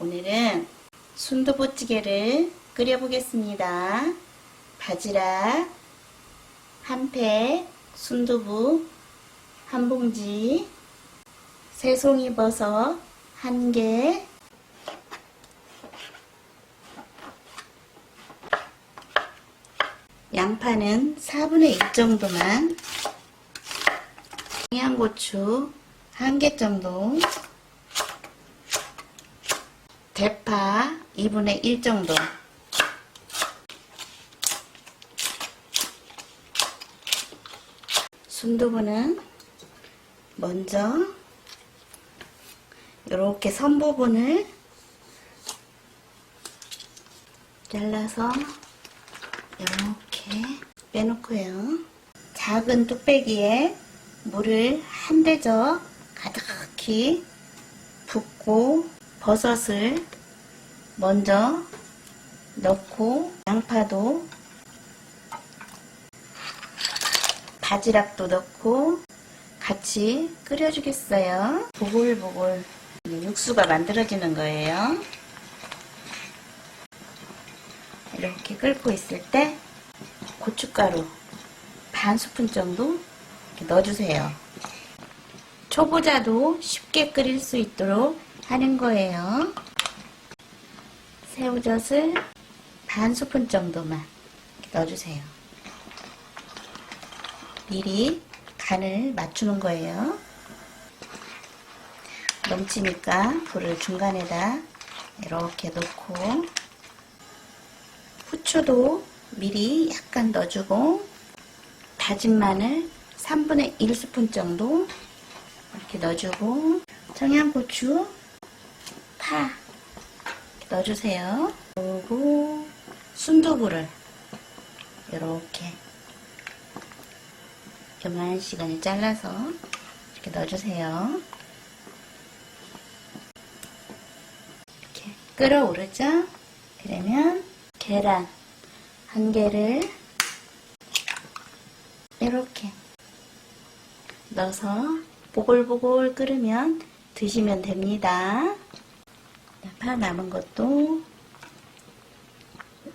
오늘은 순두부찌개를 끓여보겠습니다. 바지락 한 팩, 순두부 한 봉지, 새송이 버섯 한 개, 양파는 4분의 1 정도만, 청양고추 한 개 정도, 대파 2분의 1 정도, 순두부는 먼저 이렇게 선 부분을 잘라서 이렇게 빼놓고요. 작은 뚝배기에 물을 한 대접 가득히 붓고 버섯을 먼저 넣고 양파도 바지락도 넣고 같이 끓여주겠어요. 보글보글 육수가 만들어지는 거예요. 이렇게 끓고 있을 때 고춧가루 반 스푼 정도 넣어주세요. 초보자도 쉽게 끓일 수 있도록 하는 거예요. 새우젓을 반 스푼 정도만 넣어주세요. 미리 간을 맞추는 거예요. 넘치니까 불을 중간에다 이렇게 놓고 후추도 미리 약간 넣어주고 다진 마늘 3분의 1스푼 정도 이렇게 넣어주고 청양고추 파 넣어주세요. 그리고 순두부를 이렇게 요만한 시간을 잘라서 이렇게 넣어주세요. 이렇게 끓어오르죠? 그러면 계란 한 개를 이렇게 넣어서 보글보글 끓으면 드시면 됩니다. 파 남은 것도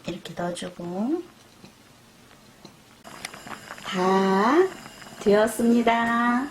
이렇게 넣어주고 다 되었습니다.